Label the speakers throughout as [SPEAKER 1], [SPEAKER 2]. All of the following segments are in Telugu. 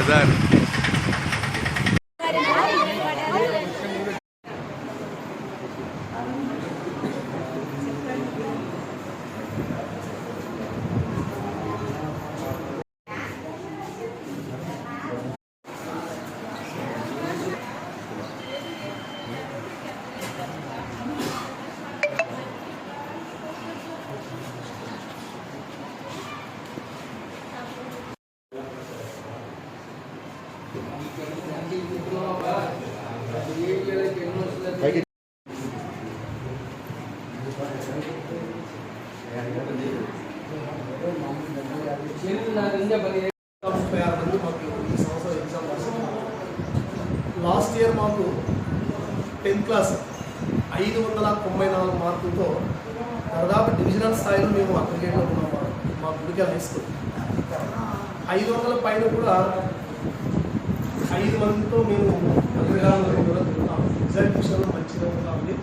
[SPEAKER 1] yazar. లాస్ట్ టెన్త్ క్లాస్ ఐదు వందల తొంభై నాలుగు మార్కులతో దాదాపు డివిజనల్ స్థాయిలో మేము అగ్రిగేట్లో ఉన్నాం మా- మా గుడికి హై స్కూల్ ఐదు వందల పైన కూడా ఐదు మందితో మేము అగ్రగాలంలో కూడా తిరుగుతాం రిజల్ట్ విషయంలో మంచిగా ఉంటుంది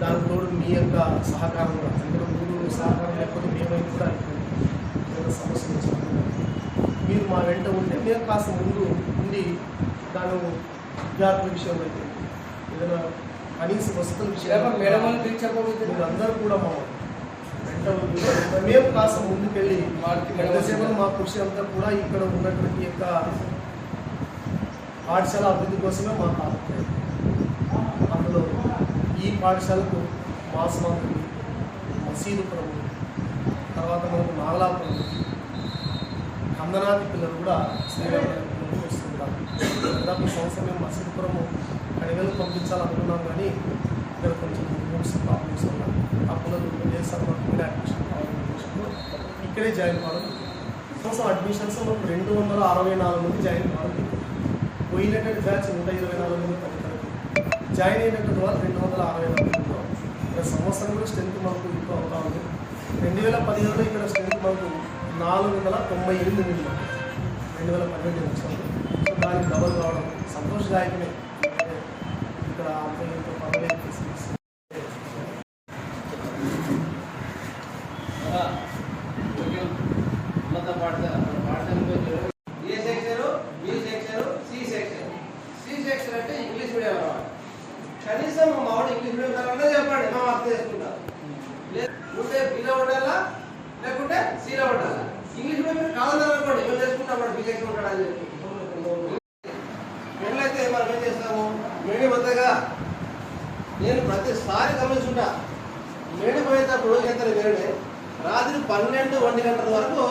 [SPEAKER 1] దానికి తోడు మీ యొక్క సహకారం కూడా. అంటే మీరు సహకారం లేకపోతే మేమైనా కూడా ఏదైనా సమస్య మీరు మా వెంట ఉంటే మేము కాస్త ముందు ఉండి దాని విద్యార్థుల విషయంలో అయితే ఏదైనా కనీస వసతుల విషయంలో అందరూ కూడా మా మేము కాస్త ముందుకెళ్ళి ఎంతసేపు మా కృషి అంతా కూడా ఇక్కడ ఉన్నటువంటి యొక్క పాఠశాల అభివృద్ధి కోసమే మా తాపత్రయం అందులో ఈ పాఠశాలకు మాసమాంతులు మసీదుపురం తర్వాత మనకు నాగలాపురం కందనాది పిల్లలు కూడా శ్రీరామ దాదాపు సంవత్సరం మేము మసీదుపురము అడవిలో పంపించాలనుకున్నాం కానీ ఇక్కడ కొంచెం రూమ్స్ ప్రాబ్లమ్స్ ఉన్నాయి ఆ పిల్లలు లేదు మాకు అడ్మిషన్ కావాలని ఇక్కడే జాయిన్ కావడం. సంవత్సరం అడ్మిషన్స్ మాకు రెండు వందల అరవై నాలుగు మంది జాయిన్ కావాలి పోయినటువంటి బ్యాచ్ నూట ఇరవై నాలుగు మంది పనితరగతి జాయిన్ అయినటువంటి వాళ్ళు రెండు వందల అరవై నాలుగు ఇక్కడ సంవత్సరం కూడా స్ట్రెంత్ మనకు ఇంకో అవుతా ఉంది. రెండు వేల పదిహేడులో ఇక్కడ స్ట్రెంత్ మనకు నాలుగు వందల తొంభై ఎనిమిది ఉంది రెండు వేల పన్నెండు వచ్చినప్పుడు సో డబల్ కావడం సంతోషదాయకమే అంటే ఇక్కడ ఆంధ్రప్రదేశ్లో పదవి ఫెసిలిటీస్
[SPEAKER 2] ఉన్నత పాఠశాల పాఠశాల A section? B section? C section? C section అంటే ఇంగ్లీష్ మీడియం అన్నమాట. కనీసం మా వాడు ఇంగ్లీష్ మీడియం కావాలన్నా చెప్పండి మేము అర్థం చేసుకుంటాం లేదు ఉంటే బిలో ఉండాలా? లేకుంటే సీలో ఉండాలా? ఇంగ్లీష్ మీడియం కావాలని అనుకోండి మేము చేసుకుంటాం వాడు బి సెక్షన్ ఉంటాడు చెప్పి ఎట్లయితే మనం ఏం చేస్తాము మీడియం వద్దగా నేను ప్రతిసారి గమనించుంటా. వేడి పోయేటప్పుడు ఎంత మేడే రాత్రి పన్నెండు ఒంటి గంటల వరకు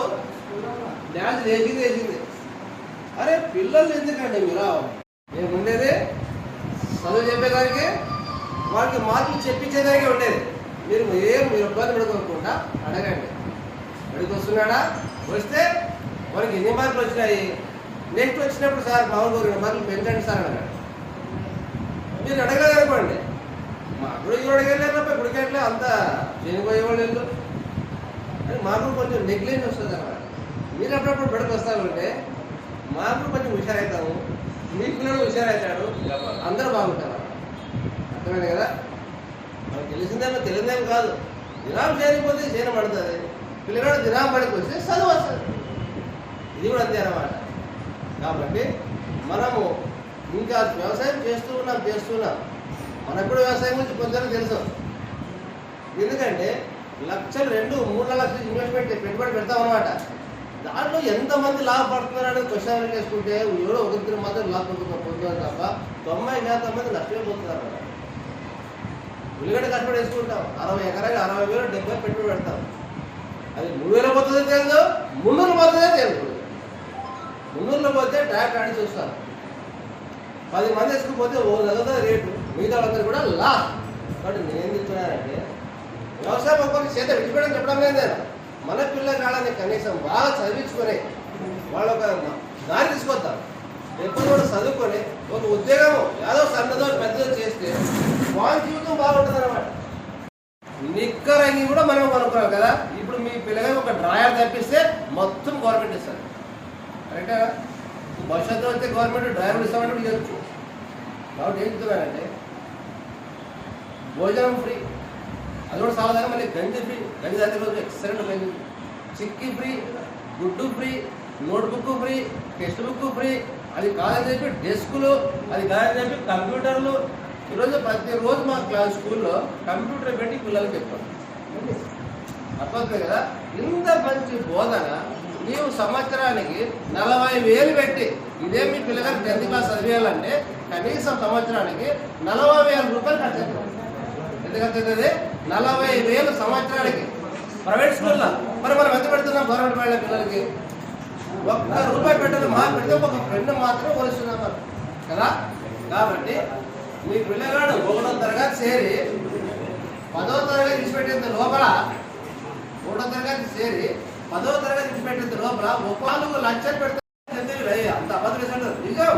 [SPEAKER 2] డ్యాన్స్ వేసింది వేసింది అరే పిల్లలు ఎందుకండి మీరు? మేము ఉండేది చదువు చెప్పేదానికి వాళ్ళకి మార్కులు చెప్పించేదానికి ఉండేది. మీరు ఏం మీరు ఇబ్బంది పడుకోకుండా అడగండి. అడిగి వస్తున్నాడా? వస్తే మనకి ఎన్ని మార్కులు వచ్చినాయి? నెక్స్ట్ వచ్చినప్పుడు సార్ మామూలు రెండు మార్కులు పెంచండి సార్ అడగండి మీరు అడగలేదనుకోండి. మా గుడికి కూడా అడగలేనప్ప గుడికి అట్లా అంత చనిపోయేవాళ్ళు వెళ్ళు అని మాకు కొంచెం నెగ్లెక్ట్ వస్తుంది అన్నమాట. మీరు అప్పుడప్పుడు బయటకు వస్తామంటే మాకు కొంచెం హుషారవుతాము మీ పిల్లలు హుషారవుతాడు అందరూ బాగుంటారు. అర్థమైంది కదా? మనకు తెలిసిందేమో తెలియదేం కాదు. దినాం చేరిపోతే చేయడం పడుతుంది. పిల్లగాడు దినాం పడికి వస్తే చదువు వస్తుంది. ఇది కూడా అంతే అన్నమాట. కాబట్టి మనము ఇంకా వ్యవసాయం చేస్తూ ఉన్నాం చేస్తున్నాం మనకు కూడా వ్యవసాయం గురించి కొంచెం తెలుసు. ఎందుకంటే లక్షలు రెండు మూడు లక్షలు ఇన్వెస్ట్మెంట్ పెట్టుబడి పెడతాం అనమాట దాంట్లో ఎంతమంది లాభపడుతున్నారు అనేది క్వశ్చన్ చేసుకుంటే ఎవరో ఒకరిద్దరు మాత్రం లాభపడుతున్నారు పొందుతారు తప్ప తొంభై శాతం మంది నష్టపోతున్నారు అన్నమాట. ఉల్లిగడ్డ కష్టపడి వేసుకుంటాం. అరవై ఎకరాకి అరవై వేలు డెబ్బై పెట్టుబడి పెడతాం. అది మూడు వేలు పోతుందో తెలుసు మున్నూరు పోతుందో తెలుసు మున్నూరులో పోతే ట్రాక్ ఆడి చూస్తాం. పది మంది వేసుకుపోతే ఓ నెలతో రేటు మిగతా వాళ్ళందరూ కూడా లా. కాబట్టి నేనేం చెప్తున్నానంటే వ్యవసాయం ఒక్కొక్క చేత విడిచిపెట్టడం చెప్పడం లేదు. నేను మన పిల్లగాళ్ళని కనీసం బాగా చదివించుకొని వాళ్ళ ఒక దారి తీసుకొద్దాం. ఎప్పుడు కూడా చదువుకొని ఒక ఉద్యోగం ఏదో సన్నదో పెద్దదో చేస్తే వాళ్ళ జీవితం బాగుంటుంది అనమాట నిక్కరంగి కూడా మనం కొనుక్కోవాలి కదా. ఇప్పుడు మీ పిల్లగారు ఒక డ్రాయర్ తప్పిస్తే మొత్తం గవర్నమెంట్ ఇస్తారు. కరెక్టా భవిష్యత్తులో వస్తే గవర్నమెంట్ డ్రాయర్ ఇస్తామంటే చెప్పచ్చు కాబట్టి ఏం చెప్తున్నారంటే భోజనం ఫ్రీ. అది కూడా సాధారణ మళ్ళీ గంజి ఫ్రీ. గంజి దాని రోజు ఎక్సలెంట్ గంజి చిక్కి ఫ్రీ గుడ్డు free notebook free textbook free. అది కాదని చెప్పి డెస్కులు అది కాదని చెప్పి కంప్యూటర్లు. ఈరోజు ప్రతిరోజు మా క్లాస్ స్కూల్లో కంప్యూటర్ పెట్టి పిల్లలకి చెప్తాం. అర్థమవుతుంది కదా? ఇంత మంచి బోధన నీవు సంవత్సరానికి నలభై వేలు పెట్టి ఇదే మీ పిల్లగారు టెన్త్ క్లాస్ చదివేయాలంటే కనీసం సంవత్సరానికి నలభై వేల రూపాయలు ఖర్చు ఎందుకంటే నలభై వేలు సంవత్సరానికి ప్రైవేట్ స్కూల్లో మరి మనం ఎంత పెడుతున్నాం గవర్నమెంట్ వాళ్ళ పిల్లలకి? ఒక్క రూపాయి పెట్టదు మా పెడితే ఒక ఫ్రెండ్ మాత్రం కొలుస్తున్నాం మనం. కదా? కాబట్టి మీ పిల్లగాడు ఒకటో తరగతి చేరి పదో తరగతి విడిచిపెట్టేంత లోపల ఒకటో తరగతి చేరి పదో తరగతి విడిచిపెట్టేంత లోపల ముప్పాలుగు లక్షలు పెడితే అంత అబద్ధం నిజం?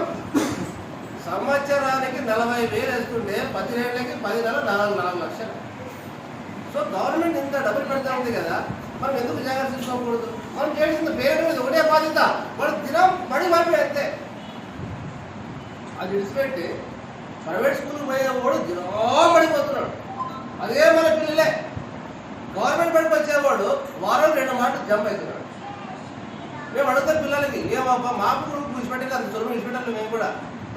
[SPEAKER 2] సంవత్సరానికి నలభై వేలు వేసుకుంటే పదిహేళ్ళకి పది నెలలు నాలుగు నాలుగు లక్షలు. సో గవర్నమెంట్ ఇంత డబ్బులు పెడతా ఉంది కదా మనం ఎందుకు జాగ్రత్త తీసుకోకూడదు? మనం చేసింది పేరు మీద ఒకటే బాధ్యత. వాడు దినం పడి పంపి అంతే. అది విడిచిపెట్టి ప్రైవేట్ స్కూల్కి పోయేవాడు దినం పడిపోతున్నాడు. అదే మన పిల్లలే. గవర్నమెంట్ బడికి వచ్చేవాడు వారం రెండు మాటలు జంప్ అవుతున్నాడు మేము అడుగుతాం పిల్లలకి ఏమబ్బా మాకు కూడా విడిచిపెట్టాలి అంత చదువు విడిచిపెట్టాలి మేము కూడా.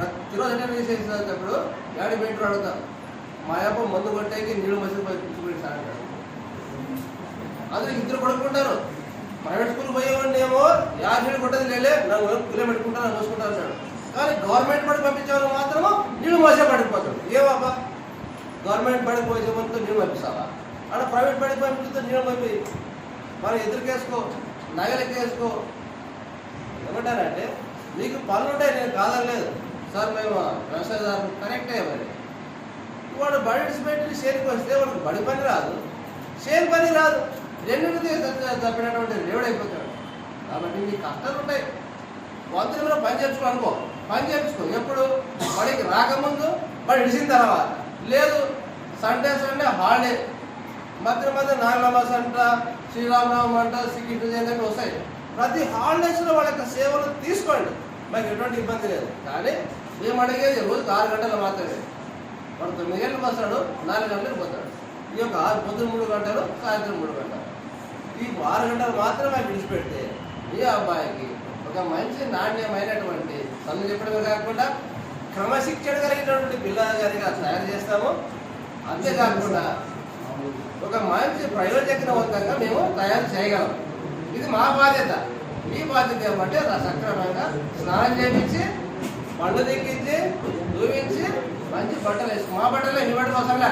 [SPEAKER 2] ప్రతిరోజు నేను చేసేటప్పుడు యాడి బయట అడుగుతాం మా అప్ప మందు కొట్టేకి నీళ్ళు మసిలి పోయి పిచ్చిపోయి సార్ అంటాడు అందులో ఇద్దరు పడుకుంటారు ప్రైవేట్ స్కూల్ పోయేవాడిని ఏమో యాభై కొట్టది లేలే నన్ను పిల్లలు పెట్టుకుంటాను నన్ను చూసుకుంటాను అన్నాడు కానీ గవర్నమెంట్ బడి పంపించేవాళ్ళు మాత్రము నీళ్ళు మోసే పడిపోతాడు బాబా గవర్నమెంట్ బడికి పోయే మనతో నీళ్ళు పంపిస్తావా? అక్కడ ప్రైవేట్ బడికి పంపిస్తే నీళ్ళు పంపి మరి ఎదురుకేసుకో నగలకేసుకో. ఏమంటారంటే మీకు పనులు ఉంటాయి నేను కాదనలేదు. సార్ మేము వ్యవసాయదారు కనెక్ట్ మరి వాడు బడి విడిచిపెట్టి షేర్కి వస్తే వాడికి బడి పని రాదు షేర్ పని రాదు. రెండింటికి తప్పినటువంటి దేవుడైపోతాడు కాబట్టి నీ కష్టాలు ఉంటాయి. వంతులు పని చేర్చుకో అనుకో. పని చేర్చుకో ఎప్పుడు? బడికి రాకముందు బడి విడిచిన తర్వాత. లేదు సండే సండే హాలిడే. మధ్య మధ్య నాగలమాస్ అంట శ్రీరామనవం అంట సిక్కింటి జయంతి వస్తాయి. ప్రతి హాలిడేస్లో వాళ్ళ యొక్క సేవలు తీసుకోండి. మాకు ఎటువంటి ఇబ్బంది లేదు. కానీ మేము అడిగేది? రోజుకి ఆరు గంటలు మాత్రమే వాడు తొమ్మిది గంటలకు వస్తాడు నాలుగు గంటలకు పోతాడు. ఈ యొక్క ఆరు పొద్దున మూడు గంటలు సాయంత్రం మూడు గంటలు. ఈ ఆరు గంటలు మాత్రమే విడిచిపెడితే ఈ అబ్బాయికి ఒక మంచి నాణ్యమైనటువంటి చదువు చెప్పడమే కాకుండా క్రమశిక్షణ కలిగినటువంటి పిల్లగారిగా తయారు చేస్తాము. అంతేకాకుండా ఒక మంచి ప్రయోజకవంతంగా మేము తయారు చేయగలం. ఇది మా బాధ్యత. మీ బాధ్యత ఏమంటే సక్రమంగా స్నానం చేయించి బండ తెగించి దూవించి మంచి బట్టలు వేసుకు. మా బట్టలే మీ బట్టలు అవసరంలే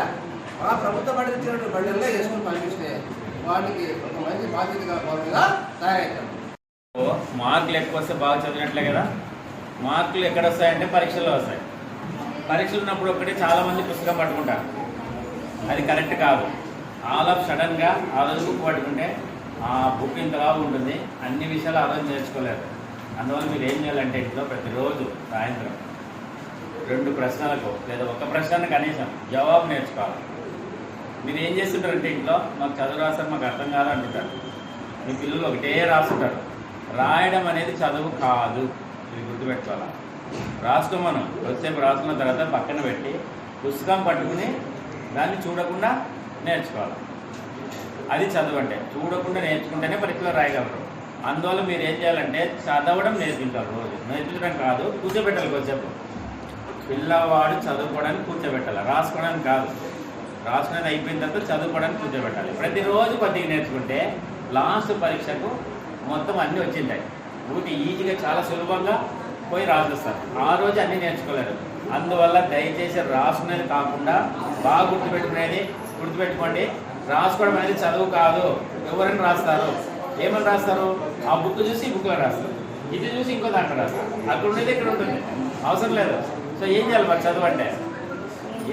[SPEAKER 2] మా ప్రభుత్వ బట్టలు ఇచ్చినటువంటి బట్టలే వేసుకుని పంపిస్తే వాటికి ఒక మంచి బాధ్యతగా పౌరులుగా తయారవుతాం
[SPEAKER 3] మార్కులు ఎక్కువ వస్తే బాగా చదివినట్లే కదా? మార్కులు ఎక్కడ వస్తాయంటే పరీక్షల్లో వస్తాయి. పరీక్షలు ఉన్నప్పుడు ఒకటి చాలా మంది పుస్తకం పట్టుకుంటారు. అది కరెక్ట్ కాదు. ఆల్ ఆఫ్ సడన్గా ఆ రోజు బుక్ పట్టుకుంటే ఆ బుక్ ఇంతలా ఉంటుంది అన్ని విషయాలు ఆ రోజు నేర్చుకోలేరు అందువల్ల మీరు ఏం చేయాలంటే ఇంట్లో ప్రతిరోజు సాయంత్రం రెండు ప్రశ్నలకు లేదా ఒక ప్రశ్న కనీసం జవాబు నేర్చుకోవాలి. మీరు ఏం చేస్తుంటారంటే ఇంట్లో మాకు చదువు రాస్తారు మాకు అర్థం కాదు అంటుంటారు. మీ పిల్లలు ఒకటే రాస్తుంటారు. రాయడం అనేది చదువు కాదు. ఇది గుర్తుపెట్టుకోవాలి? మనం కొద్దిసేపు రాసుకున్న తర్వాత పక్కన పెట్టి పుస్తకం పట్టుకుని దాన్ని చూడకుండా నేర్చుకోవాలి. అది చదువు అంటే. చూడకుండా నేర్చుకుంటేనే పరీక్షలో రాయగలరు. అందువల్ల మీరు ఏం చేయాలంటే చదవడం నేర్పించాలి రోజు. నేర్పించడం కాదు కూర్చోబెట్టాలి కొద్దిసేపు. పిల్లవాడు చదువుకోవడానికి కూర్చోబెట్టాలి. రాసుకోవడానికి కాదు. రాసుకునేది అయిపోయిన తర్వాత చదువుకోవడానికి కూర్చోబెట్టాలి. ప్రతిరోజు కొద్దిగా నేర్చుకుంటే లాస్ట్ పరీక్షకు మొత్తం అన్నీ వచ్చింటాయి. ఊటి ఈజీగా చాలా సులభంగా పోయి రాసేస్తారు. ఆ రోజు అన్నీ నేర్చుకోలేరు. అందువల్ల దయచేసి రాసుకునేది కాకుండా బాగా గుర్తుపెట్టుకునేది గుర్తుపెట్టుకోండి. రాసుకోవడం అనేది చదువు కాదు. ఎవరైనా రాస్తారు. ఏమని రాస్తారు? ఆ బుక్ చూసి ఈ బుక్లో రాస్తారు. ఇది చూసి ఇంకో దాంట్లో రాస్తారు. అక్కడ ఉండేది ఇక్కడ ఉంటుంది. అవసరం లేదు. సో ఏం చేయాలి మరి చదువు అంటే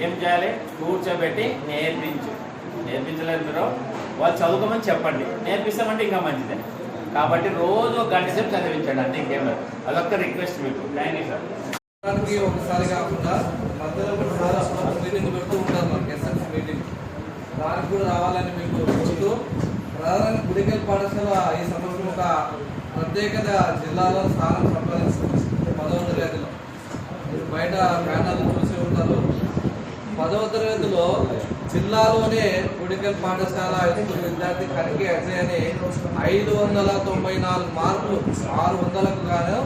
[SPEAKER 3] ఏం చేయాలి? కూర్చోబెట్టి నేర్పించు. నేర్పించలేదు మీరు. వాళ్ళు చదువుకోమని చెప్పండి. నేర్పిస్తామంటే ఇంకా మంచిదే. కాబట్టి రోజు ఒక గంట సేపు చదివించండి. అంతే ఇంకేం లేదు. అదొక్క రిక్వెస్ట్ మీకు. థ్యాంక్ యూ సార్
[SPEAKER 4] ఒకసారి కాకుండా మధ్యలో ఒకసారి పెడుతూ ఉంటారు మనకి ఎస్ఎస్ మీటింగ్ దానికి కూడా రావాలని మీకు చెప్తూ రాజధాని గుడికల్ పాఠశాల ఈ సంవత్సరం ఒక ప్రత్యేకత జిల్లాలో స్థానం సంపాదిస్తుంది పదవ తరగతిలో. మీరు బయట ప్యానల్ చూసి ఉంటారు. పదవ తరగతిలో జిల్లాలోనే గుడికల్ పాఠశాల స్కూల్ విద్యార్థి కనికి అజయ్ అని ఐదు వందల తొంభై నాలుగు మార్కులు ఆరు వందలకు గాను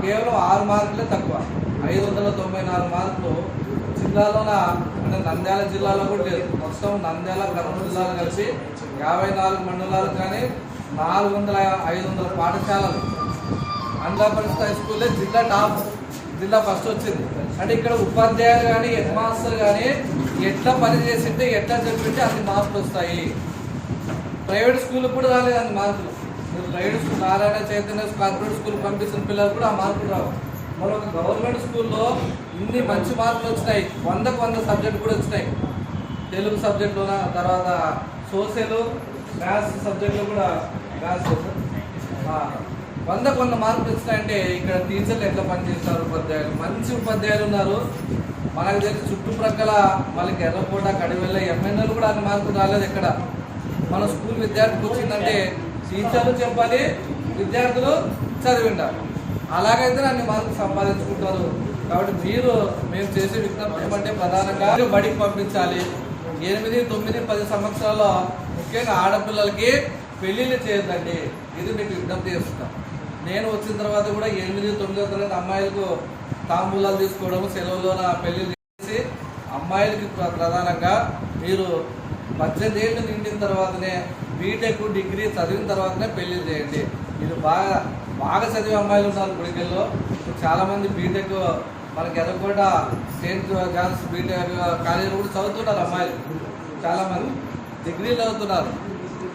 [SPEAKER 4] కేవలం ఆరు మార్కులే తక్కువ. ఐదు వందల తొంభై నాలుగు మార్కులు జిల్లాలోన? అంటే నంద్యాల జిల్లాలో కూడా లేదు. మొత్తం నంద్యాల కర్నూలు జిల్లాలు కలిసి యాభై నాలుగు మండలాలు కానీ నాలుగు వందల ఐదు వందల పాఠశాలలు. ఆంధ్రప్రదేశ్ హై స్కూలే జిల్లా టాప్ జిల్లా ఫస్ట్ వచ్చింది. అంటే ఇక్కడ ఉపాధ్యాయులు కానీ హెడ్ మాస్టర్ కానీ ఎట్లా పని చేసింటే ఎట్లా చెప్పింటే అన్ని మార్కులు వస్తాయి. ప్రైవేట్ స్కూల్ కూడా రాలేదు అన్ని మార్కులు మీరు private school Narayana Chaitanya corporate school పంపిస్తున్న పిల్లలు కూడా ఆ మార్కులు రావు. మరొక గవర్నమెంట్ స్కూల్లో ఇన్ని మంచి మార్కులు వచ్చినాయి. వందకు వంద సబ్జెక్ట్ కూడా వచ్చినాయి. తెలుగు సబ్జెక్టులోన తర్వాత సోషల్ మ్యాథ్స్ సబ్జెక్టులో కూడా మ్యాథ్స్ వందకు వంద మార్కులు వచ్చినాయంటే ఇక్కడ టీచర్లు ఎట్లా పనిచేస్తారు ఉపాధ్యాయులు? మంచి ఉపాధ్యాయులు ఉన్నారు. మనకు తెలిసి చుట్టుప్రక్కల వాళ్ళకి ఎర్రకోట కడివెళ్ళ ఎంఎన్ఎల్ కూడా అన్ని మార్కులు రాలేదు ఇక్కడ మన స్కూల్ విద్యార్థికి వచ్చిందంటే టీచర్లు చెప్పాలి విద్యార్థులు చదివింటారు అలాగైతే అన్ని మార్కులు సంపాదించుకుంటారు. కాబట్టి మీరు మేము చేసే విజ్ఞప్తి ఏమంటే ప్రధానంగా బడికి పంపించాలి. ఎనిమిది తొమ్మిది పది సంవత్సరాల్లో ముఖ్యంగా ఆడపిల్లలకి పెళ్ళిళ్ళు చేయొద్దండి. ఇది మీకు విజ్ఞప్తి చేస్తున్నాం. నేను వచ్చిన తర్వాత కూడా ఎనిమిది తొమ్మిదో తరగతి అమ్మాయిలకు తాంబూలాలు తీసుకోవడం సెలవులోన పెళ్ళిళ్ళు చేసి అమ్మాయిలకి ప్రధానంగా మీరు పద్దెనిమిది ఏళ్ళు నిండిన తర్వాతనే బీటెక్ డిగ్రీ చదివిన తర్వాతనే పెళ్ళి చేయండి. ఇది బాగా బాగా చదివే అమ్మాయిలు ఉన్నారు గుడికెల్లో చాలామంది బీటెక్ మనకి ఎర్రకోట సెయింట్ జాన్స్ బీటెక్ కాలేజీలో కూడా చదువుతున్నారు అమ్మాయిలు. చాలామంది డిగ్రీలు చదువుతున్నారు.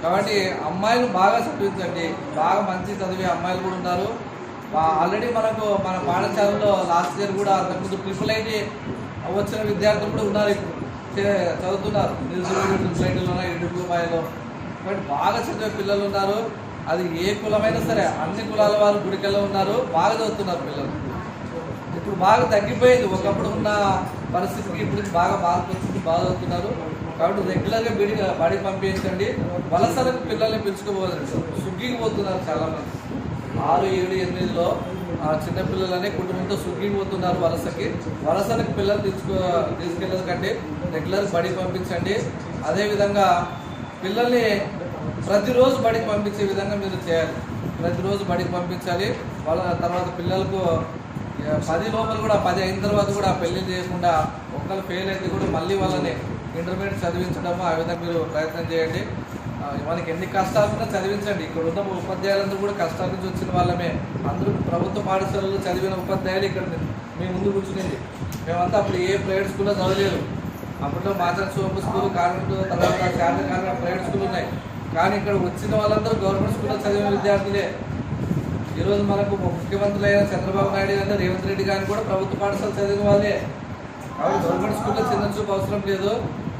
[SPEAKER 4] కాబట్టి అమ్మాయిలు బాగా చదివించండి. బాగా మంచి చదివే అమ్మాయిలు కూడా ఉన్నారు. ఆల్రెడీ మనకు మన పాఠశాలలో లాస్ట్ ఇయర్ కూడా అంతకుముందు ట్రిపుల్ ఐటీ వచ్చిన విద్యార్థులు కూడా ఉన్నారు ఇప్పుడు. చదువుతున్నారు. నిరుద్యోగ ట్రిపుల్ ఐటీలోనే ఇడుగు కాబట్టి బాగా చదివే పిల్లలు ఉన్నారు. అది ఏ కులమైనా సరే అన్ని కులాల వారు గుడికెళ్ళ ఉన్నారు బాగా చదువుతున్నారు పిల్లలు. ఇప్పుడు బాగా తగ్గిపోయింది. ఒకప్పుడు ఉన్న పరిస్థితికి ఇప్పుడు బాగా మార్పు వచ్చింది బాగా చదువుతున్నారు. కాబట్టి రెగ్యులర్గా బిడి బడి పంపించండి. వలసలకు పిల్లల్ని పిలుచుకోబోదండి సుగ్గికి పోతున్నారు చాలామంది. ఆరు ఏడు ఎనిమిదిలో చిన్నపిల్లలనే కుటుంబంతో సుగ్గికి పోతున్నారు వలసకి. వలసలకు పిల్లలు తీసుకు తీసుకెళ్ళదు కంటే రెగ్యులర్ బడి పంపించండి. అదేవిధంగా పిల్లల్ని ప్రతిరోజు బడికి పంపించే విధంగా మీరు చేయాలి. ప్రతిరోజు బడికి పంపించాలి. వాళ్ళ తర్వాత పిల్లలకు పది లోపల కూడా పది అయిన తర్వాత కూడా పెళ్ళి చేయకుండా ఒక్కరు ఫెయిల్ అయితే కూడా మళ్ళీ వాళ్ళని ఇంటర్మీడియట్ చదివించడము ఆ విధంగా మీరు ప్రయత్నం చేయండి. మనకి ఎన్ని కష్టాలు ఉన్నా చదివించండి. ఇక్కడ ఉన్న ఉపాధ్యాయులందరూ కూడా కష్టాల నుంచి వచ్చిన వాళ్ళమే. అందరూ ప్రభుత్వ పాఠశాలలో చదివిన ఉపాధ్యాయులు ఇక్కడ మీ ముందు కూర్చునేది. మేమంతా అప్పుడు ఏ ప్రైవేట్ స్కూల్లో చదవలేదు. అప్పట్లో మాచర్ సోపు స్కూల్ కాన్వెంట్ తర్వాత శారద కాన్వెంట్ ప్రైవేట్ స్కూల్ ఉన్నాయి. కానీ ఇక్కడ వచ్చిన వాళ్ళందరూ గవర్నమెంట్ స్కూల్లో చదివిన విద్యార్థులే. ఈరోజు మనకు ముఖ్యమంత్రులు అయిన చంద్రబాబు నాయుడు గారు రేవంత్ రెడ్డి గారిని కూడా ప్రభుత్వ పాఠశాల చదివిన వాళ్ళే. కాబట్టి గవర్నమెంట్ స్కూల్లో చిన్న చూపు అవసరం లేదు.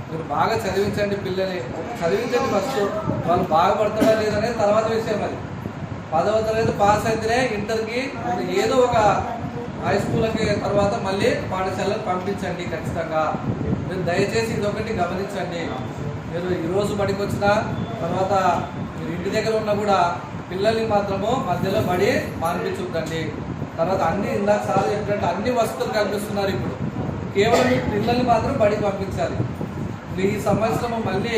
[SPEAKER 4] మీరు బాగా చదివించండి పిల్లల్ని. చదివించండి ఫస్ట్. వాళ్ళు బాగుపడతారా లేదనేది తర్వాత విషయం అది పదవ తరగతి పాస్ అయితేనే ఇంటర్కి ఏదో ఒక హై స్కూల్కి తర్వాత మళ్ళీ పాఠశాలకు పంపించండి ఖచ్చితంగా. మీరు దయచేసి ఇదొకటి గమనించండి. మీరు ఈరోజు బడికి వచ్చినా తర్వాత మీరు ఇంటి దగ్గర ఉన్నా కూడా పిల్లల్ని మాత్రము మధ్యలో బడి మానిపించుద్దండి తర్వాత అన్ని ఇందాక సార్ చెప్పినట్టు అన్ని వసతులు కల్పిస్తున్నారు ఇప్పుడు. కేవలం పిల్లల్ని మాత్రం బడికి పంపించాలి. ఈ సంవత్సరం మళ్ళీ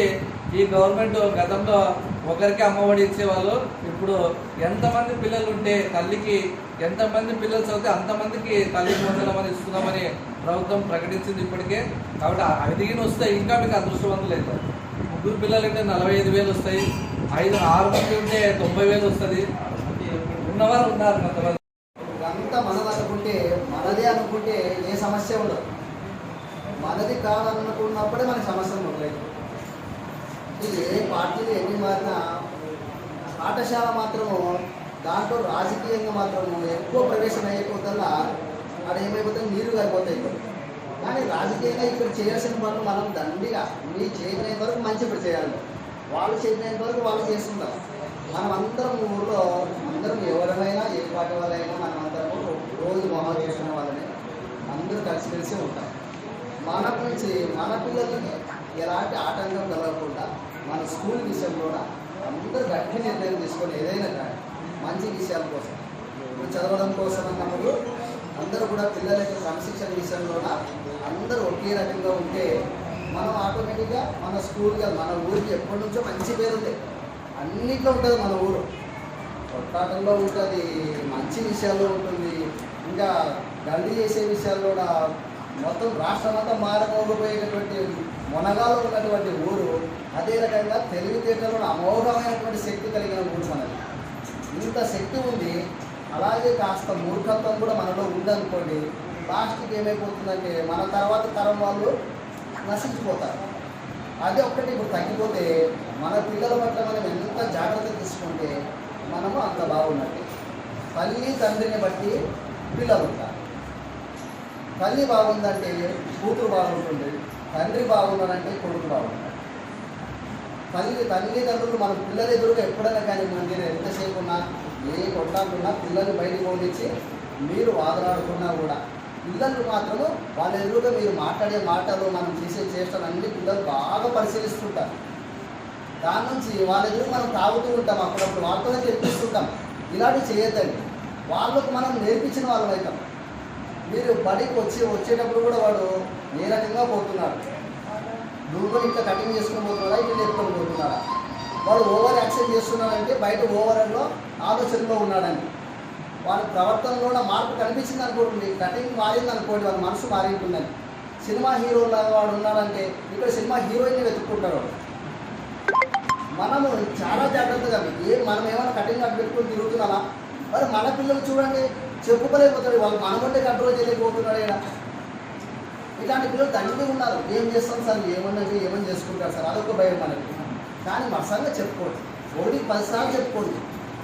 [SPEAKER 4] ఈ గవర్నమెంట్ గతంలో ఒకరికి అమ్మఒడి ఇచ్చేవాళ్ళు. ఇప్పుడు ఎంతమంది పిల్లలు ఉంటే తల్లికి ఎంతమంది పిల్లలు చదివితే అంతమందికి తల్లికి వందనం అని ఇస్తున్నామని ప్రభుత్వం ప్రకటించింది ఇప్పటికే. కాబట్టి అడిగిన వస్తే ఇంకా మీకు అదృష్టవంతులు అవుతారు. ముగ్గురు పిల్లలు అంటే నలభై ఐదు వేలు వస్తాయి. ఐదు ఆరు మంది ఉంటే తొంభై వేలు వస్తుంది. ఉన్నవారు ఉన్నారు కొంతమంది.
[SPEAKER 5] ఇదంతా మనది అనుకుంటే మనదే అనుకుంటే ఏ సమస్య ఉండదు. మనది కాదనుకున్నప్పుడే మనకి సమస్యలు ఉండలేదు ఇది ఏ పార్టీలు ఎన్ని మారినా పాఠశాల మాత్రము దాంట్లో రాజకీయంగా మాత్రము ఎక్కువ ప్రవేశం అయిపోతుందా అక్కడ ఏమైపోతుంది? నీరు గారిపోతాయి కానీ రాజకీయంగా ఇక్కడ చేయాల్సిన పనులు మనం దండిగా మీ చేయలేని వరకు మంచి ఇప్పుడు చేయాలి. వాళ్ళు చేయలేని వరకు వాళ్ళు చేస్తుంటారు. మనం అందరం ఊళ్ళో అందరం ఎవరైనా ఏ పార్టీ వాళ్ళైనా మనం రోజు మొహం చేసుకునే వాళ్ళని అందరూ కలిసిమెలిసి ఉంటాం. మన నుంచి మన పిల్లలకి ఎలాంటి ఆటంకం కలగకుండా మన స్కూల్ విషయంలో కూడా అందరూ గట్టి నిర్ణయం తీసుకొని ఏదైనా కానీ మంచి విషయాల కోసం చదవడం కోసం అన్నప్పుడు అందరూ కూడా పిల్లలకి క్రమశిక్షణ విషయంలో అందరూ ఒకే రకంగా ఉంటే మనం ఆటోమేటిక్గా మన స్కూల్గా మన ఊరికి ఎప్పటి నుంచో మంచి పేరు ఉంది అన్నిట్లో ఉంటుంది మన ఊరు. కొట్టాటంలో ఉంటుంది మంచి విషయాల్లో ఉంటుంది. ఇంకా గల్లీ చేసే విషయాల్లో కూడా మొత్తం రాష్ట్రం అంతా మారమోగిపోయేటటువంటి మొనగాలో ఉన్నటువంటి ఊరు అదే రకంగా తెలివితేటలో అమోఘమైనటువంటి శక్తి కలిగిన ఊరు మనది. ఇంత శక్తి ఉంది అలాగే కాస్త మూర్ఖత్వం కూడా మనలో ఉందనుకోండి లాస్ట్కి ఏమైపోతుందంటే మన తర్వాత తరం వాళ్ళు నశించిపోతారు. అదే ఒక్కటి ఇప్పుడు తగ్గిపోతే మన పిల్లల పట్ల మనం ఎంత జాగ్రత్త తీసుకుంటే మనము అంత బాగున్నట్టు తల్లి తండ్రిని బట్టి పిల్లలు ఉంటారు. తల్లి బాగుందంటే కూతురు బాగుంటుంది తండ్రి బాగున్నాడంటే కొడుకు బాగుంటాడు. తల్లి తల్లిదండ్రులు మన పిల్లల ఎదురుగా ఎప్పుడైనా కానీ మన దగ్గర ఎంతసేపు ఉన్నా ఏ కొట్టాలన్నా పిల్లల్ని బయటకు పంపించి మీరు వాదలాడుకున్నా కూడా పిల్లలు మాత్రము వాళ్ళ ఎదురుగా మీరు మాట్లాడే మాటలు మనం చేసే చేష్టలు అన్ని పిల్లలు బాగా పరిశీలిస్తుంటారు. దాని నుంచి వాళ్ళ ఎదురు మనం తాగుతూ ఉంటాం అప్పుడప్పుడు వాళ్ళతోనే తెప్పిస్తుంటాం ఇలాంటివి చేయొద్దండి. వాళ్ళకు మనం నేర్పించిన వాళ్ళం అవుతాం. మీరు బడికి వచ్చి వచ్చేటప్పుడు కూడా వాడు ఏ రకంగా పోతున్నాడు? దుర్గని ఇట్లా కటింగ్ చేసుకుని పోతున్నాడా? ఇట్లా నేర్చుకొని పోతున్నాడా? వాడు ఓవర్ యాక్షన్ చేస్తున్నాడంటే బయట ఓవర్లో ఆలోచనలో ఉన్నాడని వాడి ప్రవర్తనలో కూడా మార్పు కనిపించింది అనుకోండి కటింగ్ మారింది అనుకోండి వాళ్ళ మనసు మారింటుందని సినిమా హీరో లాగా వాడు ఉన్నాడంటే ఇక్కడ సినిమా హీరోయిన్ వెతుక్కుంటాడు మనము చాలా జాగ్రత్తగా ఏ మనం ఏమైనా కటింగ్ అడ్డు పెట్టుకుని తిరుగుతున్నామా? మరి మన పిల్లలు చూడండి చెప్పుకోలేకపోతాడు వాళ్ళు మనకుంటే కంట్రోల్ చేయలేకపోతున్నాడు ఈయన ఇలాంటి పిల్లలు తండ్రి ఉన్నారు. ఏం చేస్తాం సార్? ఏమన్నా ఏమని చేసుకుంటారు సార్? అదొక భయం మనకి. కానీ మసంగా చెప్పుకోండి. ఒకటి పదిసార్లు చెప్పుకోండి.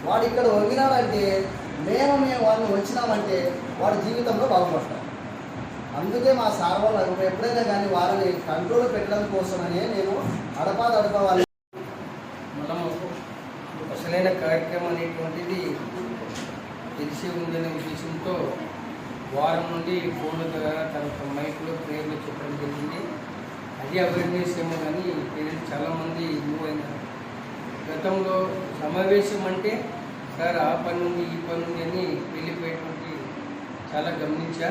[SPEAKER 5] వాడు ఇక్కడ వంగినాడంటే మేము మేము వాడిని వచ్చినామంటే వాడి జీవితంలో బాగుపడతాం అందుకే మా సార్ వాళ్ళు ఎప్పుడైనా కానీ వారిని కంట్రోల్ పెట్టడం కోసమనే నేను అడపా దడప మనం
[SPEAKER 6] మనము అసలైన కార్యక్రమం అనేటువంటిది తెలిసి ఉందనే ఉద్దేశంతో వారం నుండి ఫోన్ల ద్వారా తన మైకులో ప్రేయర్లు చెప్పడం జరిగింది. అది అవేర్నెస్ ఏమో కానీ పేరెంట్స్ చాలామంది మూవ్ అయినారు. గతంలో సమావేశం అంటే సార్ ఆ పని ఉంది ఈ పని ఉంది అని వెళ్ళిపోయేటువంటి చాలా గమనించా.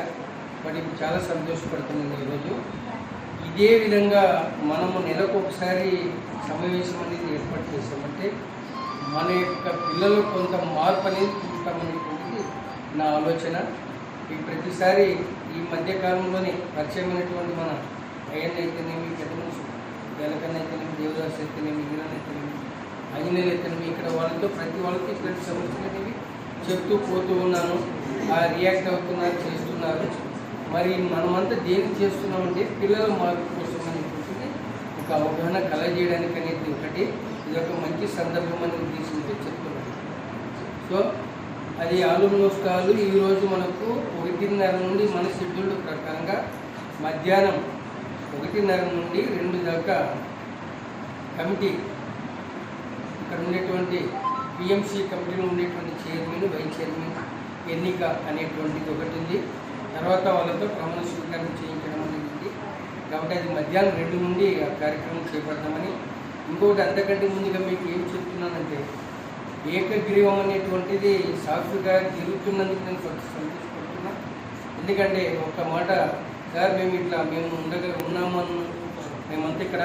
[SPEAKER 6] బట్ ఇప్పుడు చాలా సంతోషపడుతున్నాను ఈరోజు. ఇదే విధంగా మనము నెలకు ఒకసారి సమావేశం అనేది ఏర్పాటు చేసామంటే మన యొక్క పిల్లలు కొంత మార్పు అనేది చూస్తామనేటువంటిది నా ఆలోచన. ఈ ప్రతిసారి ఈ మధ్య కాలంలోనే పరిచయమైనటువంటి మన అయ్యన్న అయితేనేమి పెద్ద మనుషులు అయితేనేమి దేవదాస్ అయితేనేమి వీరన్ అయితేనేమి అయితేనేమి ఇక్కడ వాళ్ళతో ప్రతి వాళ్ళకి ప్రతి సమస్యలు అనేవి చెప్తూ పోతూ ఉన్నాను. ఆ రియాక్ట్ అవుతున్నారు చేస్తున్నారు. మరి మనమంతా దేనికి చేస్తున్నామంటే పిల్లల మార్పు కోసం అనేటువంటిది ఒక అవగాహన కలగజేయడానికి అనేది ఒకటి. ఇది ఒక మంచి సందర్భం అని ఉద్దేశంతో చెప్తున్నాను. సో అది ఆల్మోస్ట్ కాదు ఈరోజు మనకు ఒకటిన్నర నుండి మన షెడ్యూల్ ప్రకారంగా మధ్యాహ్నం ఒకటిన్నర నుండి రెండు దాకా కమిటీ ఇక్కడ ఉండేటువంటి పిఎంసి కమిటీలో ఉండేటువంటి చైర్మన్ వైస్ చైర్మన్ ఎన్నిక అనేటువంటిది ఒకటి ఉంది. తర్వాత వాళ్ళతో ప్రమాణ స్వీకారం చేయించడం అనేది ఉంది. కాబట్టి అది మధ్యాహ్నం రెండు నుండి ఆ కార్యక్రమం చేపడతామని. ఇంకొకటి అంతకంటే ముందుగా మీకు ఏం చెప్తున్నానంటే ఏకగ్రీవం అనేటువంటిది సాఫీగా జరుగుతున్నందుకు నేను సంతోషపడుతున్నాను సంతోషపడుతున్నా. ఎందుకంటే ఒక మాట సార్ మేము ఇట్లా మేము ఉండగా ఉన్నామని మేమంతా ఇక్కడ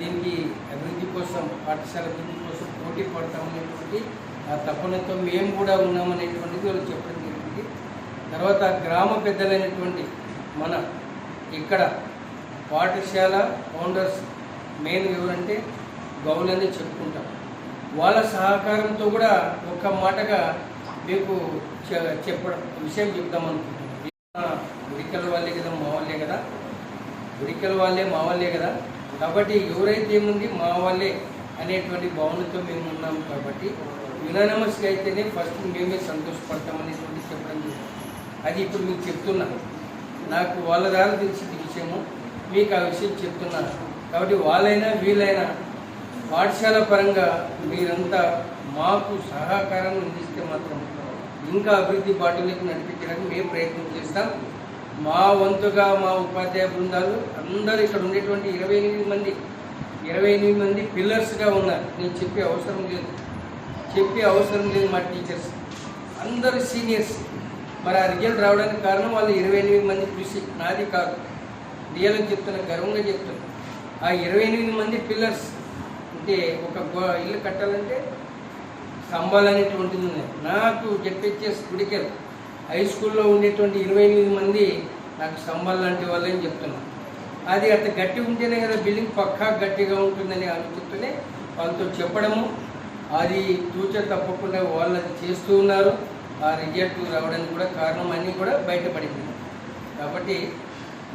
[SPEAKER 6] దీనికి అభివృద్ధి కోసం పాఠశాల అభివృద్ధి కోసం పోటీ పడతామనేటువంటి ఆ తపనతో మేము కూడా ఉన్నామనేటువంటిది వాళ్ళు చెప్పడం జరిగింది. తర్వాత గ్రామ పెద్దలైనటువంటి మన ఇక్కడ పాఠశాల ఫౌండర్స్ మెయిన్ ఎవరంటే గౌలని చెప్పుకుంటాం. వాళ్ళ సహకారంతో కూడా ఒక్క మాటగా మీకు చెప్పడం విషయం చెప్దామనుకుంటున్నాం గుడికల వాళ్ళే కదా మా వాళ్ళే కదా? గుడికల వాళ్ళే మా వాళ్ళే కదా? కాబట్టి ఎవరైతే ఏముంది మా వాళ్ళే అనేటువంటి భావనతో మేము ఉన్నాం కాబట్టి యునానమస్గా అయితేనే ఫస్ట్ మేమే సంతోషపడతాం అనేటువంటి చెప్పడం జరిగింది. అది ఇప్పుడు మీకు చెప్తున్నాను నాకు వాళ్ళ ద్వారా తెలిసింది విషయము. మీకు ఆ విషయం చెప్తున్నాను కాబట్టి వాళ్ళైనా వీళ్ళైనా పాఠశాల పరంగా మీరంతా మాకు సహకారం అందిస్తే మాత్రం ఇంకా అభివృద్ధి బాటలోకి నడిపించడానికి మేము ప్రయత్నం చేస్తాం. మా వంతుగా మా ఉపాధ్యాయ బృందాలు అందరూ ఇక్కడ ఉండేటువంటి ఇరవై ఎనిమిది మంది ఇరవై ఎనిమిది మంది పిల్లర్స్గా ఉన్నారు. నేను చెప్పే అవసరం లేదు. చెప్పే అవసరం లేదు మా టీచర్స్ అందరూ సీనియర్స్ మరి ఆ రిజల్ట్ రావడానికి కారణం వాళ్ళు ఇరవై ఎనిమిది మంది కృషి నాది కాదు. రియల్గా చెప్తున్నా గర్వంగా చెప్తున్నా. ఆ ఇరవై ఎనిమిది మంది పిల్లర్స్ అంటే ఒక ఇల్లు కట్టాలంటే స్తంభాలు అనేటువంటిది ఉన్నాయి. నాకు జెడ్పిహెచ్ఎస్ గుడికెళ్ళి హై స్కూల్లో ఉండేటువంటి ఇరవై ఎనిమిది మంది నాకు స్తంభాలు లాంటి వాళ్ళని చెప్తున్నాను అది అంత గట్టి ఉంటేనే కదా బిల్డింగ్ పక్కా గట్టిగా ఉంటుందని అనుకుంటూనే వాళ్ళతో చెప్పడము. అది ఫ్యూచర్ తప్పకుండా వాళ్ళు అది చేస్తూ ఉన్నారు. ఆ రిజల్ట్ రావడానికి కూడా కారణం అన్నీ కూడా బయటపడింది. కాబట్టి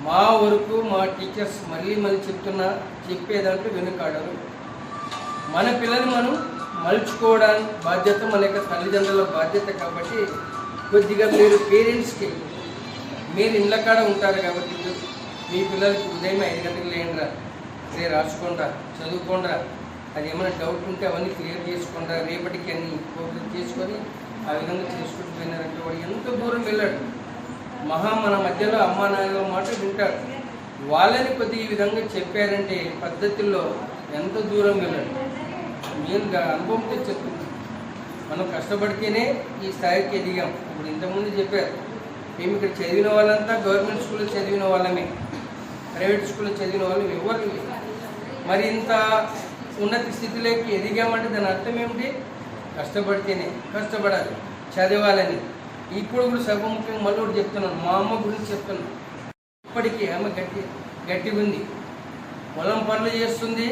[SPEAKER 6] మా వరకు మా టీచర్స్ మళ్ళీ మళ్ళీ చెప్తున్నా చెప్పేదాంట్లో వెనుకాడరు. మన పిల్లల్ని మనం మలుచుకోవడానికి బాధ్యత మన యొక్క తల్లిదండ్రుల బాధ్యత కాబట్టి కొద్దిగా మీరు పేరెంట్స్కి మీరు ఇళ్ళ కాడ ఉంటారు కాబట్టి మీ పిల్లలకి ఉదయం ఐదు గంటలకు లేండిరా రే రాసుకోండిరా చదువుకోండిరా. అది ఏమైనా డౌట్ ఉంటే అవన్నీ క్లియర్ చేసుకోండిరా రేపటికి అన్ని కోర్టు చేసుకొని ఆ విధంగా చేసుకుంటూ పోయినారంటే వాడు ఎంత దూరం వెళ్ళాడు. మహా మన మధ్యలో అమ్మా నాన్నల మాట వింటాడు. వాళ్ళని కొద్ది ఈ విధంగా చెప్పారంటే పద్ధతుల్లో ఎంత దూరం వెళ్ళాడు. నేను అనుభవంతో చెప్తున్నాను మనం కష్టపడితేనే ఈ స్థాయికి ఎదిగాం. ఇప్పుడు ఇంతకుముందు చెప్పారు మేము ఇక్కడ చదివిన వాళ్ళంతా గవర్నమెంట్ స్కూల్లో చదివిన వాళ్ళమే. ప్రైవేట్ స్కూల్లో చదివిన వాళ్ళు ఎవరు మరి ఇంత ఉన్నత స్థితిలోకి ఎదిగామంటే దాని అర్థం ఏమిటి? కష్టపడితేనే కష్టపడాలి చదవాలని. ఇప్పుడు కూడా సభముఖ్యంగా మళ్ళీ ఒకటి చెప్తున్నాను మా అమ్మ గురించి చెప్తున్నాను. ఇప్పటికీ ఆమె గట్టి గట్టిగా ఉంది. పొలం పనులు చేస్తుంది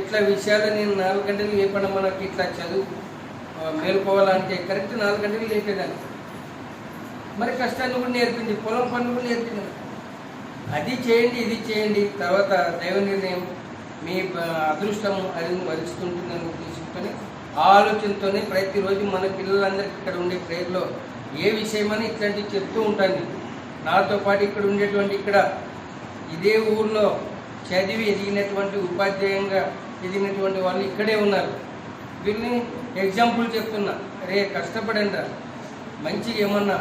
[SPEAKER 6] ఇట్లా విషయాలు నేను నాలుగు గంటలు లేకుండా మనకి ఇట్లా చదువు. మేలుకోవాలంటే కరెక్ట్ నాలుగు గంటలు లేపేదాన్ని మరి కష్టాన్ని కూడా నేర్పింది పొలం పనులు కూడా నేర్పింది. అది చేయండి ఇది చేయండి తర్వాత దైవ నిర్ణయం మీ అదృష్టం అదృష్టము అది వరిస్తుంటుందని ఉద్దేశంతోనే ఆ ఆలోచనతోనే ప్రతిరోజు మన పిల్లలందరికీ ఇక్కడ ఉండే ప్రేయర్లో ఏ విషయమని ఇట్లాంటివి చెప్తూ ఉంటాను నాతో పాటు ఇక్కడ ఉండేటువంటి ఇక్కడ ఇదే ఊర్లో చదివి ఎదిగినటువంటి ఉపాధ్యాయంగా ఎదిగినటువంటి వాళ్ళు ఇక్కడే ఉన్నారు. వీళ్ళని ఎగ్జాంపుల్ చెప్తున్నా. రే కష్టపడండి మంచి ఏమన్నా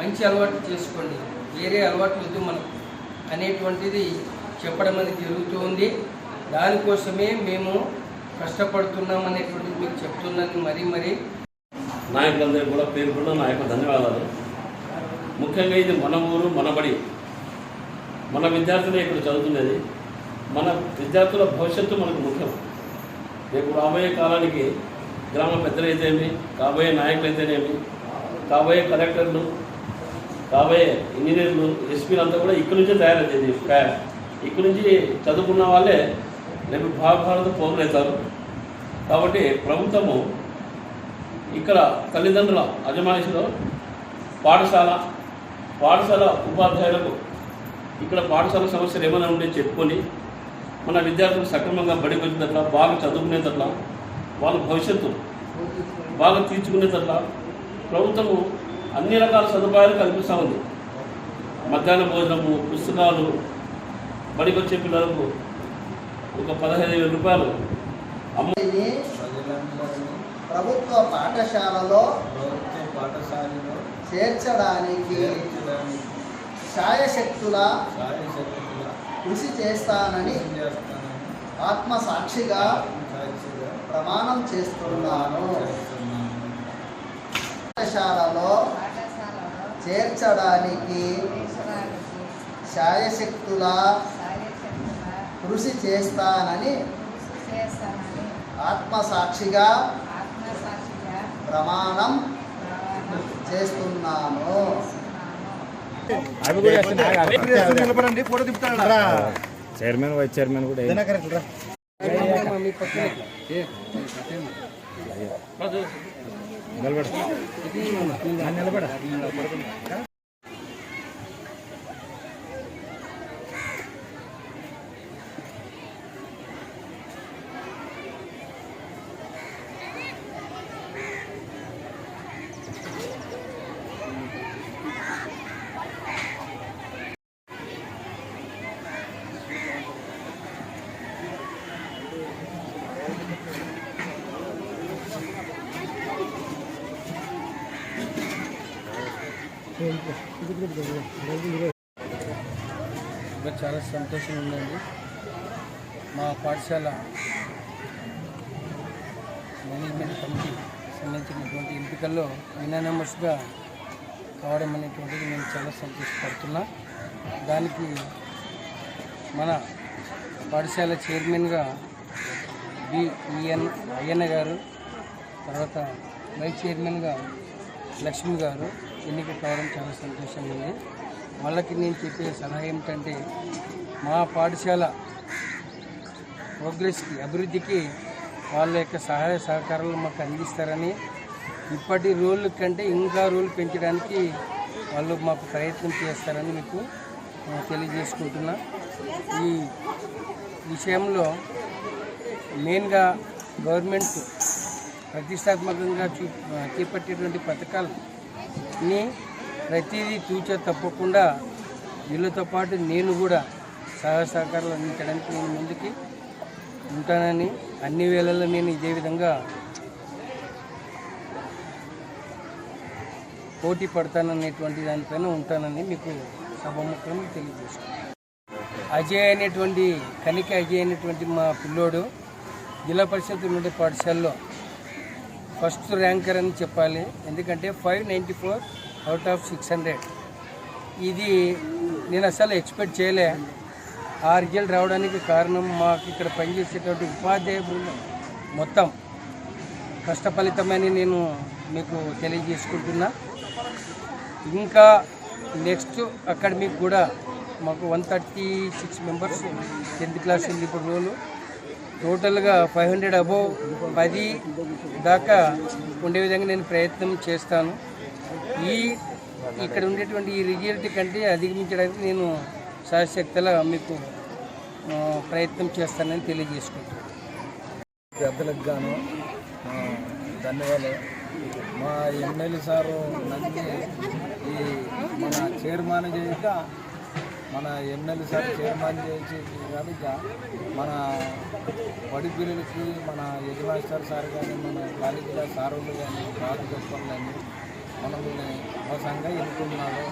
[SPEAKER 6] మంచి అలవాటు చేసుకోండి. వేరే అలవాట్లు వద్దు మనం అనేటువంటిది చెప్పడం అనేది జరుగుతూ ఉంది దానికోసమే మేము కష్టపడుతున్నాం అనేటువంటిది మీకు చెప్తున్నాను మరీ మరీ.
[SPEAKER 7] నాయకులందరికీ కూడా పేరుకున్న నా యొక్క ధన్యవాదాలు. ముఖ్యంగా ఇది మన ఊరు మన బడి. మన విద్యార్థులే ఇక్కడ చదువుతున్నది. మన విద్యార్థుల భవిష్యత్తు మనకు ముఖ్యం. రేపు రాబోయే కాలానికి గ్రామ పెద్దలైతేనేమి కాబోయే నాయకులైతేనేమి కాబోయే కలెక్టర్లు కాబోయే ఇంజనీర్లు ఎస్పీలు అంతా కూడా ఇక్కడి నుంచే తయారవుతుంది ఇక్కడి నుంచి చదువుకున్న వాళ్ళే రేపు భారత పౌరులు కాబట్టి ప్రభుత్వము ఇక్కడ తల్లిదండ్రుల అజమాయిషిలో పాఠశాల పాఠశాల ఉపాధ్యాయులకు ఇక్కడ పాఠశాల సమస్యలు ఏమైనా ఉంటే చెప్పుకొని మన విద్యార్థులు సక్రమంగా బడికి వచ్చేటట్ల బాగా చదువుకునేటట్ల వాళ్ళ భవిష్యత్తు బాగా తీర్చుకునేటట్ల ప్రభుత్వము అన్ని రకాల సదుపాయాలు కల్పిస్తూ ఉంది. మధ్యాహ్న భోజనము పుస్తకాలు బడికి వచ్చే పిల్లలకు ఒక పదహైదు వేల రూపాయలు
[SPEAKER 5] ప్రభుత్వ పాఠశాలలో
[SPEAKER 8] ప్రభుత్వ పాఠశాలలో
[SPEAKER 5] చేర్చడానికి శాయశక్తుల
[SPEAKER 8] సాయశక్తుల
[SPEAKER 5] కృషి చేస్తానని ఆత్మసాక్షిగా
[SPEAKER 8] సాక్షిగా
[SPEAKER 5] ప్రమాణం చేస్తున్నాను. పాఠశాలలో చేర్చడానికి శాయశక్తుల కృషి చేస్తానని
[SPEAKER 9] కృషి చేస్తానని
[SPEAKER 5] ఆత్మసాక్షిగా ప్రమాణం చేస్తున్నాను.
[SPEAKER 10] చైర్మన్ వైస్ చైర్మన్ కూడా నిలబడ. నిలబడ.
[SPEAKER 6] ఇంకా చాలా సంతోషం ఉందండి. మా పాఠశాల మేనేజ్మెంట్ కమిటీ సంబంధించినటువంటి ఎంపికల్లో యునానమస్గా కావడం అనేటువంటిది నేను చాలా సంతోషపడుతున్నా. దానికి మన పాఠశాల చైర్మన్గా బిఈఎన్ అయ్యన్న గారు తర్వాత వైస్ చైర్మన్గా లక్ష్మి గారు ఎన్నిక కావడం చాలా సంతోషంగా ఉంది. వాళ్ళకి నేను చెప్పే సలహా ఏమిటంటే మా పాఠశాల ప్రోగ్రెస్కి అభివృద్ధికి వాళ్ళ యొక్క సహాయ సహకారాలు మాకు అందిస్తారని ఇప్పటి రూల్ కంటే ఇంకా రూల్ పెంచడానికి వాళ్ళు మాకు ప్రయత్నం చేస్తారని మీకు తెలియజేసుకుంటున్నా. ఈ విషయంలో మెయిన్గా గవర్నమెంట్ ప్రతిష్టాత్మకంగా చూ చేపట్టేటువంటి పథకాలని ప్రతిదీ తూచ తప్పకుండా వీళ్ళతో పాటు నేను కూడా సహాయ సహకారాలు అందించడానికి నేను ముందుకి ఉంటానని అన్ని వేళల్లో నేను ఇదే విధంగా పోటీ పడతాననేటువంటి దానిపైన ఉంటానని మీకు సభముఖం తెలియజేస్తాను అజయ్ అనేటువంటి కనిక అజయ్ అనేటువంటి మా పిల్లోడు జిల్లా పరిషత్ నుండి పాఠశాలలో ఫస్ట్ ర్యాంకర్ అని చెప్పాలి. ఎందుకంటే five ninety four out of six hundred ఇది నేను అసలు ఎక్స్పెక్ట్ చేయలే. ఆ రిజల్ట్ రావడానికి కారణం మాకు ఇక్కడ పనిచేసేటువంటి ఉపాధ్యాయ బృందం మొత్తం. కష్టఫలితమని నేను మీకు తెలియజేసుకుంటున్నా. ఇంకా నెక్స్ట్ అకాడమిక్ కూడా మాకు one thirty six members tenth class ఉంది ఇప్పుడు రోజు టోటల్గా ఫైవ్ హండ్రెడ్ అబోవ్ పది దాకా ఉండే విధంగా నేను ప్రయత్నం చేస్తాను. ఈ ఇక్కడ ఉండేటువంటి ఈ రిజల్ట్ కంటే అధిగమించడానికి నేను సహశక్తిలా మీకు ప్రయత్నం చేస్తానని తెలియజేసుకుంటాను
[SPEAKER 8] పెద్దలకు గాను ధన్యవాదాలు. మా ఎమ్మెల్యే సారు నన్ను ఈ మన చైర్మన్ చేయక మన ఎమ్మెల్యే సార్ చైర్మన్ చేసి కనుక మన బడి పిల్లలకి మన యజమాస్టర్ సార్ కానీ మన కాలేజీల సారులు కానీ బాధ కానీ మనల్ని అవసరంగా ఎన్నుకున్నారు.